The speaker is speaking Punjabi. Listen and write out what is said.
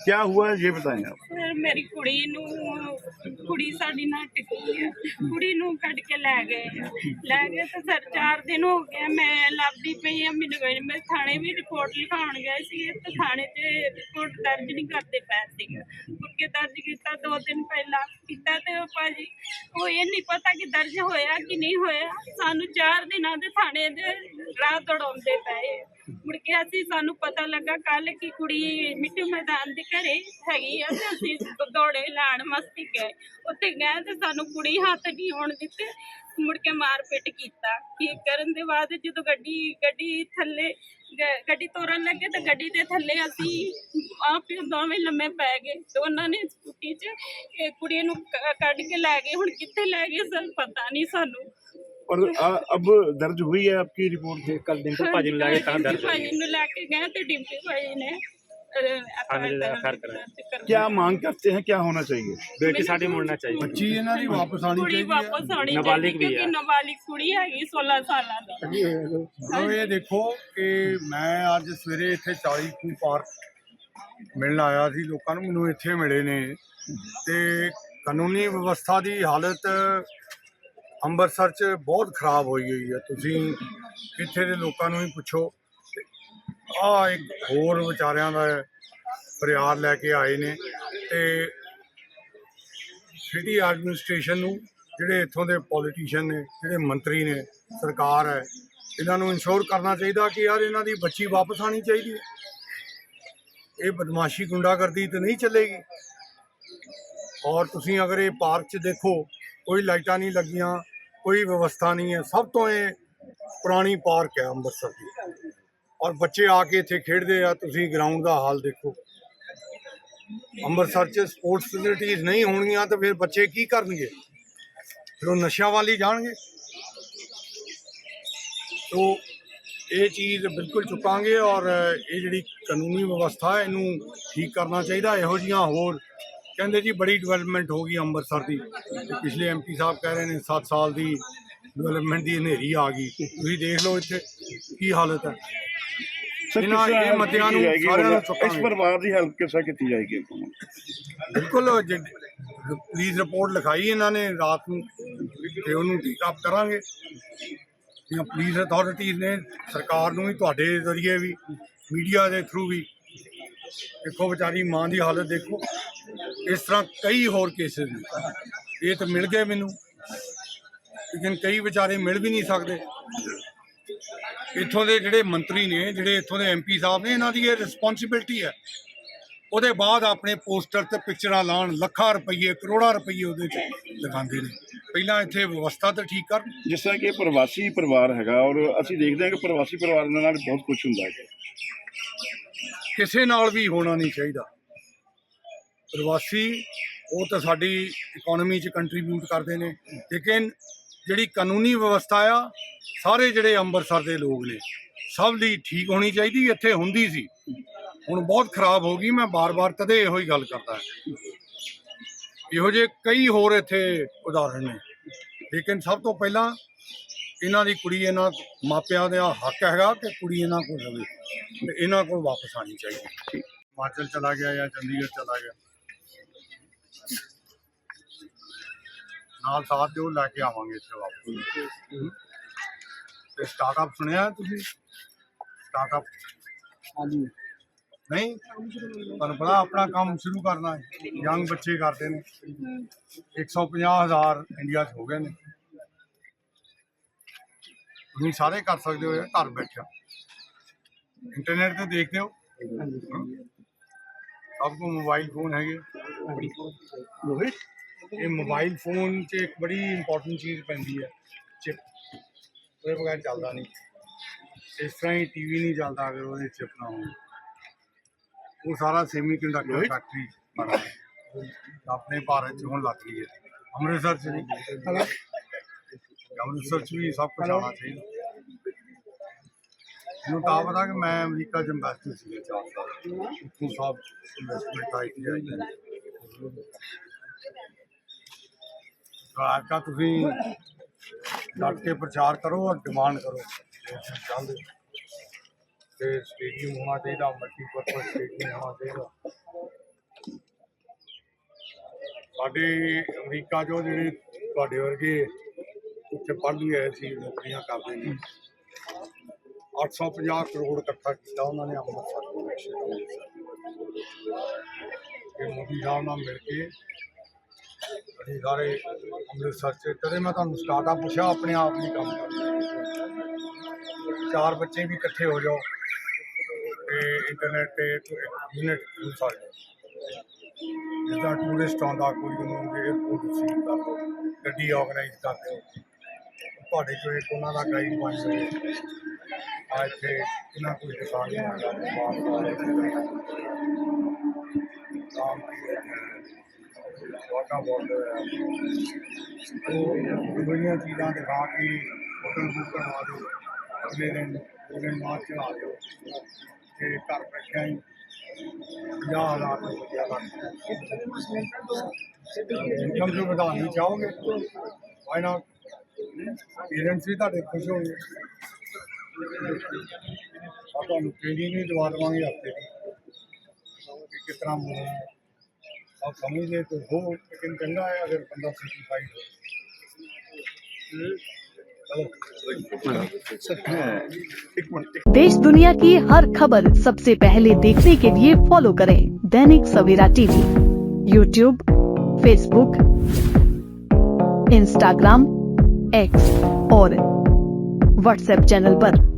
क्या हुआ है ये बताएं आप ਫਿਰ ਮੇਰੀ ਕੁੜੀ ਨੂੰ ਕੁੜੀ ਸਾਡੀ ਨਾ ਟਿਕੀ ਹੈ ਕੁੜੀ ਨੂੰ ਕੱਢ ਕੇ ਲੈ ਗਏ ਆ। ਲੈ ਗਏ ਤੇ ਸਰ 4 ਦਿਨ ਹੋ ਗਏ ਮੈਂ ਲੱਭਦੀ ਪਈ ਆ ਮੈਨੂੰ ਕੋਈ- ਮੈਂ ਥਾਣੇ ਵੀ ਰਿਪੋਰਟ ਲਿਖਾਉਣ ਗਏ ਸੀ ਤੇ ਥਾਣੇ 'ਚ ਰਿਪੋਰਟ ਦਰਜ ਨਹੀਂ ਕਰਦੇ ਪਏ ਸੀ ਮੁੜ ਕੇ ਦਰਜ ਕੀਤਾ ਦੋ ਦਿਨ ਪਹਿਲਾਂ ਕੀਤਾ ਤੇ ਉਹ ਭਾਜੀ ਉਹ ਇਹ ਨਹੀਂ ਪਤਾ ਕਿ ਦਰਜ ਹੋਇਆ ਕਿ ਨਹੀਂ ਹੋਇਆ ਸਾਨੂੰ 4 ਦਿਨਾਂ ਦੇ ਥਾਣੇ ਦੇ ਰਾਹ ਦੌੜਾਉਂਦੇ ਪਏ ਮੁੜ ਕੇ ਅਸੀਂ ਸਾਨੂੰ ਪਤਾ ਲੱਗਾ ਕੱਲ ਕਿ ਕੁੜੀ ਮਿੱਟੀ ਮੈਦਾਨ ਦੇ ਘਰੇ ਹੈਗੀ ਆ ਤੇ ਅਸੀਂ ਦੌੜੇ ਲਾਣ ਮਸਤੀ ਗਏ ਉੱਥੇ ਗਏ ਤੇ ਸਾਨੂੰ ਕੁੜੀ ਹੱਥ ਨਹੀਂ ਆਉਣ ਦਿੱਤੇ। ਮੁੜ ਕੇ ਮਾਰ ਪਿੱਟ ਕੀਤਾ ਕੀ ਕਰਨ ਦੇ ਬਾਅਦ ਜਦੋਂ ਗੱਡੀ ਗੱਡੀ ਥੱਲੇ ਗੱਡੀ ਤੋਰਨ ਲੱਗੇ ਤਾਂ ਗੱਡੀ ਦੇ ਥੱਲੇ ਅਸੀਂ ਆਪ ਦੋਵੇਂ ਲੰਮੇ ਪੈ ਗਏ। ਤੇ ਉਹਨਾਂ ਨੇ ਸਕੂਟੀ 'ਚ ਇਹ ਕੁੜੀ ਨੂੰ ਕ- ਕੱਢ ਕੇ ਲੈ ਗਏ। ਹੁਣ ਕਿੱਥੇ ਲੈ ਗਏ ਸਰ ਪਤਾ ਨਹੀਂ ਸਾਨੂੰ। और आ, अब दर्ज हुई है आपकी रिपोर्ट ਕੱਲ ਦਿਨ ਤੋਂ ਭਾਜੀ ਨੂੰ ਲੈ ਕੇ ਤਾਂ ਦਰਜ ਹੋਈ ਭਾਜੀ ਨੂੰ ਲੈ ਕੇ ਗਏ ਤੇ ਡਿੰਪੀ ਭਾਜੀ ਨੇ ਥਾਣੇ ਦੇ FIR ਕਰਾਇਆ। क्या मांग करते हैं क्या होना चाहिए ਬੇਟੀ ਸਾਡੇ ਮੁੜਨਾ ਚਾਹੀਦੀ ਬੱਚੀ ਇਹਨਾਂ ਦੀ ਵਾਪਸ ਆਣੀ ਕੁੜੀ ਚਾਹੀਦੀ ਹੈ ਵਾਪਸ ਆਉਣੀ ਨਾਬਾਲਿਗ ਚਾਹੀਦੀ ਵੀ ਕਿਉਂਕਿ ਹੈ। ਨਾਬਾਲਿਗ ਕੁੜੀ ਹੈਗੀ 16 ਸਾਲਾਂ ਦੀ ਲਓ ਇਹ ਦੇਖੋ ਕਿ ਮੈਂ ਅੱਜ ਸਵੇਰੇ ਇੱਥੇ 40 ਕੂ ਪਾਰਕ ਮਿਲਣ ਆਇਆ ਸੀ ਲੋਕਾਂ ਨੂੰ ਮੈਨੂੰ ਇੱਥੇ ਮਿਲੇ ਨੇ ਤੇ ਕਾਨੂੰਨੀ ਵਿਵਸਥਾ ਦੀ ਹਾਲਤ ਅੰਮ੍ਰਿਤਸਰ 'ਚ ਬਹੁਤ ਖਰਾਬ ਹੋਈ ਹੋਈ ਹੈ। ਤੁਸੀਂ ਇੱਥੇ ਦੇ ਲੋਕਾਂ ਨੂੰ ਹੀ ਪੁੱਛੋ। ਆ ਇੱਕ ਹੋਰ ਵਿਚਾਰਿਆਂ ਦਾ ਫਰਿਆਦ ਲੈ ਕੇ ਆਏ ਨੇ ਤੇ ਸਿਟੀ ਐਡਮਿਨਿਸਟ੍ਰੇਸ਼ਨ ਨੂੰ ਜਿਹੜੇ ਇੱਥੋਂ ਦੇ ਪੋਲੀਟੀਸ਼ੀਅਨ ਨੇ, ਜਿਹੜੇ ਮੰਤਰੀ ਨੇ, ਸਰਕਾਰ ਹੈ, ਇਹਨਾਂ ਨੂੰ ਇਨਸ਼ੋਰ ਕਰਨਾ ਚਾਹੀਦਾ ਕਿ ਯਾਰ ਇਹਨਾਂ ਦੀ ਬੱਚੀ ਵਾਪਸ ਆਣੀ ਚਾਹੀਦੀ ਹੈ। ਇਹ ਬਦਮਾਸ਼ੀ ਗੁੰਡਾਗਰਦੀ ਤੇ ਨਹੀਂ ਚੱਲੇਗੀ। ਔਰ ਤੁਸੀਂ ਅਗਰ ਇਹ ਪਾਰਕ 'ਚ ਦੇਖੋ, ਕੋਈ ਲਾਈਟਾਂ ਨਹੀਂ ਲੱਗੀਆਂ ਕੋਈ ਵਿਵਸਥਾ ਨਹੀਂ ਹੈ। ਸਭ ਤੋਂ ਇਹ ਪੁਰਾਣੀ ਪਾਰਕ ਹੈ ਅੰਮ੍ਰਿਤਸਰ ਦੀ। ਔਰ ਬੱਚੇ ਆ ਕੇ ਇੱਥੇ ਖੇਡਦੇ ਆ। ਤੁਸੀਂ ਗਰਾਊਂਡ ਦਾ ਹਾਲ ਦੇਖੋ। ਅੰਮ੍ਰਿਤਸਰ 'ਚ ਸਪੋਰਟਸ ਫੈਸਿਲਿਟੀਜ਼ ਨਹੀਂ ਹੋਣਗੀਆਂ ਤਾਂ ਫਿਰ ਬੱਚੇ ਕੀ ਕਰਨਗੇ? ਫਿਰ ਉਹ ਨਸ਼ਿਆਂ ਵਾਲੀ ਜਾਣਗੇ। ਤੋ ਇਹ ਚੀਜ਼ ਬਿਲਕੁਲ ਚੁੱਕਾਂਗੇ ਔਰ ਇਹ ਜਿਹੜੀ ਕਾਨੂੰਨੀ ਵਿਵਸਥਾ ਹੈ, ਇਹਨੂੰ ਠੀਕ ਕਰਨਾ ਚਾਹੀਦਾ। ਇਹੋ ਜੀਆਂ ਹੋਰ ਕਹਿੰਦੇ ਜੀ ਬੜੀ ਡਿਵੈਲਪਮੈਂਟ ਹੋ ਗਈ ਅੰਮ੍ਰਿਤਸਰ ਦੀ। ਪਿਛਲੇ ਐਮਪੀ ਸਾਹਿਬ ਕਹਿ ਰਹੇ ਨੇ 7 ਸਾਲ ਦੀ ਡਿਵੈਲਪਮੈਂਟ ਦੀ ਹਨੇਰੀ ਆ ਗਈ। ਤੁਸੀਂ ਦੇਖ ਲਓ ਇੱਥੇ ਕੀ ਹਾਲਤ ਹੈ। ਇਹਨਾਂ ਇਹ ਮਤਿਆਂ ਨੂੰ ਸਾਰਿਆਂ ਨੂੰ ਇਸ ਪਰਿਵਾਰ ਦੀ ਹੈਲਪ ਕਿਸਾ ਕੀਤੀ ਜਾਏਗੀ ਬਿਲਕੁਲ ਪਲੀਜ਼ ਰਿਪੋਰਟ ਲਿਖਾਈ ਇਹਨਾਂ ਨੇ ਰਾਤ ਨੂੰ ਤੇ ਉਹਨੂੰ ਟੀਕਾਪ ਕਰਾਂਗੇ। ਜਾਂ ਪੁਲਿਸ ਅਥਾਰਟੀਜ਼ ਨੇ ਸਰਕਾਰ ਨੂੰ ਵੀ ਤੁਹਾਡੇ ਜ਼ਰੀਏ ਵੀ ਮੀਡੀਆ ਦੇ ਥਰੂ ਵੀ। ਦੇਖੋ ਵਿਚਾਰੀ ਮਾਂ ਦੀ ਹਾਲਤ ਦੇਖੋ। ਇਸ ਤਰ੍ਹਾਂ ਕਈ ਹੋਰ ਕੇਸਿਸ ਨੇ। ਇਹ ਤਾਂ ਮਿਲ ਗਏ ਮੈਨੂੰ। ਲੇਕਿਨ ਕਈ ਵਿਚਾਰੇ ਮਿਲ ਵੀ ਨਹੀਂ ਸਕਦੇ। ਇੱਥੋਂ ਦੇ ਜਿਹੜੇ ਮੰਤਰੀ ਨੇ ਜਿਹੜੇ ਇੱਥੋਂ ਦੇ ਐਮਪੀ ਸਾਹਿਬ ਨੇ ਇਹਨਾਂ ਦੀ ਇਹ ਰਿਸਪੌਂਸਿਬਿਲਟੀ ਹੈ। ਉਹਦੇ ਬਾਅਦ ਆਪਣੇ ਪੋਸਟਰ ਤੇ ਪਿਕਚਰਾਂ ਲਾਉਣ ਲੱਖਾਂ ਰੁਪਏ ਕਰੋੜਾਂ ਰੁਪਏ ਉਹਦੇ 'ਚ ਲਗਾਉਂਦੇ ਨੇ। ਪਹਿਲਾਂ ਇੱਥੇ ਵਿਵਸਥਾ ਤਾਂ ਠੀਕ ਕਰਨ ਜਿਸ ਤਰ੍ਹਾਂ ਕਿ ਇਹ ਪ੍ਰਵਾਸੀ ਪਰਿਵਾਰ ਹੈਗਾ ਔਰ ਅਸੀਂ ਦੇਖਦੇ ਹਾਂ ਕਿ ਪ੍ਰਵਾਸੀ ਪਰਿਵਾਰ ਨਾਲ ਬਹੁਤ ਕੁਝ ਹੁੰਦਾ ਹੈ ਕਿਸੇ ਨਾਲ ਵੀ ਹੋਣਾ ਨਹੀਂ ਚਾਹੀਦਾ। ਪ੍ਰਵਾਸੀ, ਉਹ ਤਾਂ ਸਾਡੀ ਇਕਨੋਮੀ 'ਚ ਕੰਟਰੀਬਿਊਟ ਕਰਦੇ ਨੇ। ਲੇਕਿਨ ਜਿਹੜੀ ਕਾਨੂੰਨੀ ਵਿਵਸਥਾ ਆ, ਸਾਰੇ ਜਿਹੜੇ ਅੰਮ੍ਰਿਤਸਰ ਦੇ ਲੋਕ ਨੇ, ਸਭ ਲਈ ਠੀਕ ਹੋਣੀ ਚਾਹੀਦੀ, ਇੱਥੇ ਹੁੰਦੀ ਸੀ। ਹੁਣ ਬਹੁਤ ਖਰਾਬ ਹੋ ਗਈ, ਮੈਂ ਬਾਰ-ਬਾਰ ਕਦੇ ਇਹੋ ਹੀ ਗੱਲ ਕਰਦਾ ਇਹੋ ਜਿਹੇ ਕਈ ਹੋਰ ਇੱਥੇ ਉਦਾਹਰਣ ਨੇ। ਲੇਕਿਨ ਸਭ ਤੋਂ ਪਹਿਲਾਂ ਇਹਨਾਂ ਦੀ ਕੁੜੀ ਇਹਨਾਂ ਮਾਪਿਆਂ ਦਾ ਹੱਕ ਹੈਗਾ ਕਿ ਕੁੜੀ ਇਹਨਾਂ ਕੋਲ ਰਵੇ ਤੇ ਇਹਨਾਂ ਕੋਲ ਵਾਪਸ ਆਣੀ ਚਾਹੀਦੀ। ਹਿਮਾਚਲ ਚਲਾ ਗਿਆ ਜਾਂ ਚੰਡੀਗੜ੍ਹ ਚਲਾ ਗਿਆ? ਨਾਲ ਸਾਥ ਦਿਓ ਲੈ ਕੇ ਆਵਾਂਗੇ ਇੱਥੇ ਵਾਪਸ। ਤੇ ਸਟਾਰਟਅਪ ਸੁਣਿਆ ਤੁਸੀਂ? ਸਟਾਰਟਅਪ ਨਹੀਂ? ਤੁਹਾਨੂੰ ਪਤਾ ਆਪਣਾ ਕੰਮ ਸ਼ੁਰੂ ਕਰਨਾ ਹੈ। ਯੰਗ ਬੱਚੇ ਕਰਦੇ ਨੇ। 150,000 ਇੰਡੀਆ 'ਚ ਹੋ ਗਏ ਨੇ। ਤੁਸੀਂ ਸਾਰੇ ਕਰ ਸਕਦੇ ਹੋ ਘਰ ਬੈਠਿਆ। ਇੰਟਰਨੈਟ ਤੇ ਦੇਖਦੇ ਹੋ। ਸਭ ਕੋ ਮੋਬਾਈਲ ਫੋਨ ਹੈਗੇ। ਇਹ ਮੋਬਾਈਲ ਫੋਨ 'ਚ ਇੱਕ ਬੜੀ ਇੰਪੋਰਟੈਂਟ ਚੀਜ਼ ਪੈਂਦੀ ਹੈ ਚਿਪ ਉਹਦੇ ਬਗੈਰ ਚੱਲਦਾ ਨਹੀਂ ਇਸ ਤਰ੍ਹਾਂ ਹੀ ਟੀਵੀ ਨਹੀਂ ਚੱਲਦਾ ਅਗਰ ਉਹਦੇ ਚਿਪ ਨਾ ਹੋਵੇ ਉਹ ਸਾਰਾ ਸੈਮੀ ਕੰਡਕਟਰ ਫੈਕਟਰੀ ਬਣਾ ਹੈ। ਆਪਣੇ ਭਾਰਤ 'ਚ ਹੁਣ ਲੱਗ ਗਈ ਹੈ ਅੰਮ੍ਰਿਤਸਰ 'ਚ ਨਹੀਂ ਅੰਮ੍ਰਿਤਸਰ 'ਚ ਵੀ ਸਭ ਕੁਝ ਆਉਣਾ ਚਾਹੀਦਾ ਮੈਨੂੰ ਤਾਂ ਪਤਾ ਕਿ ਮੈਂ ਅਮਰੀਕਾ 'ਚ ਅੰਬੈਸਡਰ ਸੀ ਚਾਰ ਸਾਲ ਉੱਥੋਂ ਸਭ ਇਨਵੈਸਟਮੈਂਟ ਆਈ ਹੈ ਤਾਂ ਕਾ ਤੁਸੀਂ ਡਟ ਕੇ ਪ੍ਰਚਾਰ ਕਰੋ ਔਰ ਡਿਮਾਂਡ ਕਰੋ। ਚਾਹੁੰਦੇ ਤੇ ਸਟੇਡੀਅਮ ਹੋਣਾ ਚਾਹੀਦਾ, ਮਲਟੀਪਰਪਸ ਸਟੇਡੀਅਮ ਹੋਣਾ ਚਾਹੀਦਾ। ਸਾਡੇ ਅਮਰੀਕਾ 'ਚੋਂ ਜਿਹੜੇ ਤੁਹਾਡੇ ਵਰਗੇ ਉੱਥੇ ਪੜ੍ਹਦੇ ਆਏ ਸੀ, ਨੌਕਰੀਆਂ ਕਰਦੇ ਨੇ 850 ਕਰੋੜ ਇਕੱਠਾ ਕੀਤਾ ਉਹਨਾਂ ਨੇ ਅੰਮ੍ਰਿਤਸਰ ਤੋਂ। ਇਹ ਮੋਦੀ ਸਾਹਿਬ ਨਾਲ ਮਿਲ ਕੇ ਅਸੀਂ ਸਾਰੇ ਅੰਮ੍ਰਿਤਸਰ 'ਚ। ਕਦੇ ਮੈਂ ਤੁਹਾਨੂੰ ਸਟਾਰਟਅਪ ਪੁੱਛਿਆ, ਆਪਣੇ ਆਪ ਹੀ ਕੰਮ ਕਰ ਚਾਰ ਬੱਚੇ ਵੀ ਇਕੱਠੇ ਹੋ ਜਾਓ, ਤੇ ਇੰਟਰਨੈਟ ਤੇ ਯੂਨਿਟ ਖੁੱਲ ਸਕਦੇ। ਜਿੱਦਾਂ ਟੂਰਿਸਟ ਆਉਂਦਾ, ਕੋਈ ਉਹਨੂੰ 에어ਪੋਰਟ ਰਿਸੀਵ ਕਰ ਗੱਡੀ ਆਰਗੇਨਾਈਜ਼ ਕਰ ਦਿਓ। ਤੁਹਾਡੇ ਚੋਂ ਇੱਕ ਉਹਨਾਂ ਦਾ ਗਾਈਡ ਬਣ ਜਾਵੇ। ਆ ਇੱਥੇ ਇਹਨਾਂ ਕੋਈ ਦੁਕਾਨ ਨਹੀਂ ਹੁੰਦਾ ਬਾਹਰ ਸਾਰੇ ਕੰਮ ਵਾਟਾ ਬੋਰਡ ਉਹ ਦੁਨੀਆ ਚੀਜ਼ਾਂ ਦਿਖਾ ਕੇ ਹੋਟਲ ਬੁੱਕ ਕਰਵਾ ਦਿਓ ਅਗਲੇ ਦਿਨ, ਅਗਲੇ ਮਾਰਚ ਚਲਾ ਦਿਓ ਤੇ ਘਰ ਬੈਠਿਆਂ ਹੀ ਪੰਜਾਹ ਹਜ਼ਾਰ ਲੱਗ ਇਨਕਮ ਜੋ ਵਧਾਉਣੀ ਚਾਹੋਗੇ। ਵਾਈ ਨਾਟ ਪੇਰੈਂਟਸ ਵੀ ਤੁਹਾਡੇ ਖੁਸ਼ ਹੋਣਗੇ ਆਪਾਂ ਤੁਹਾਨੂੰ ਟ੍ਰੇਨਿੰਗ ਵੀ ਦਵਾ ਦੇਵਾਂਗੇ ਹਫ਼ਤੇ ਦੀ ਕਿ ਕਿਸ ਤਰ੍ਹਾਂ आप समझ तो हो, लेकिन गंगा है अगर बंदा सर्टिफाइड हो। देश दुनिया की हर खबर सबसे पहले देखने के लिए फॉलो करें Dainik Savera TV. YouTube Facebook Instagram X और व्हाट्सएप चैनल पर।